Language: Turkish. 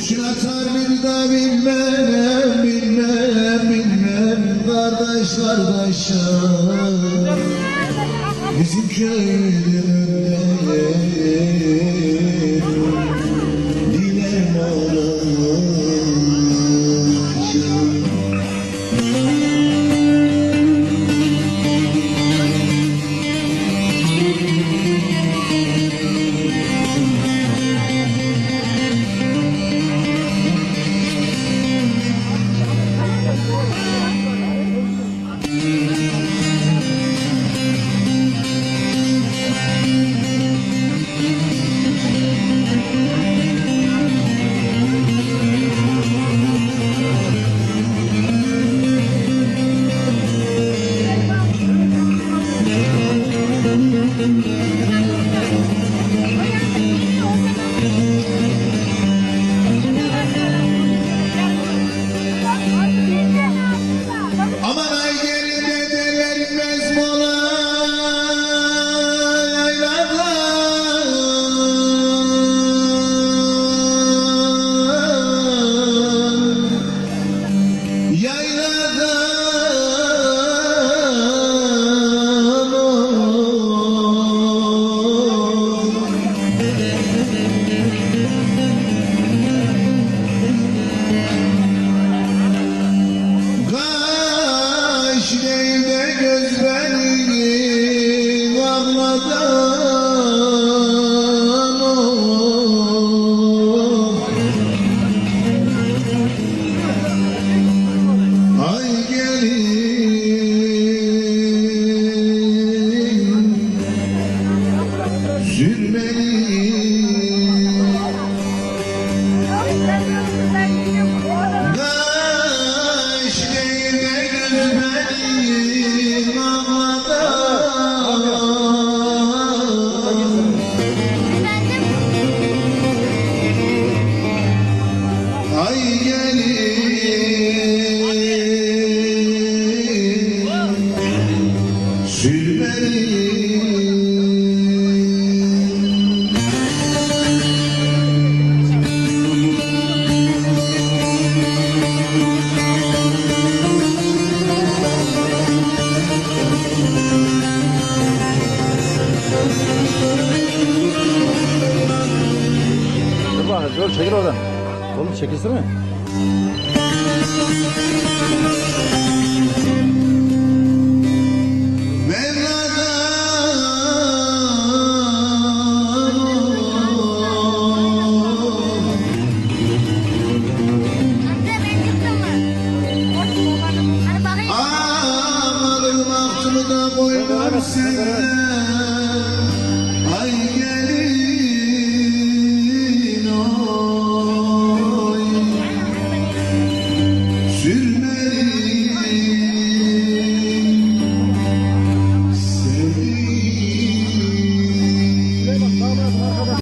Kurşun atar bir daha bilmem, bilmem, bilmem Kardeş kardeşe Bizim köyde sürmeli Kaş benim ağladan Ay gelin. Sürmeli Dur çekil oradan. Oğlum çekilsene. Ağlarım aklımı da koymam senden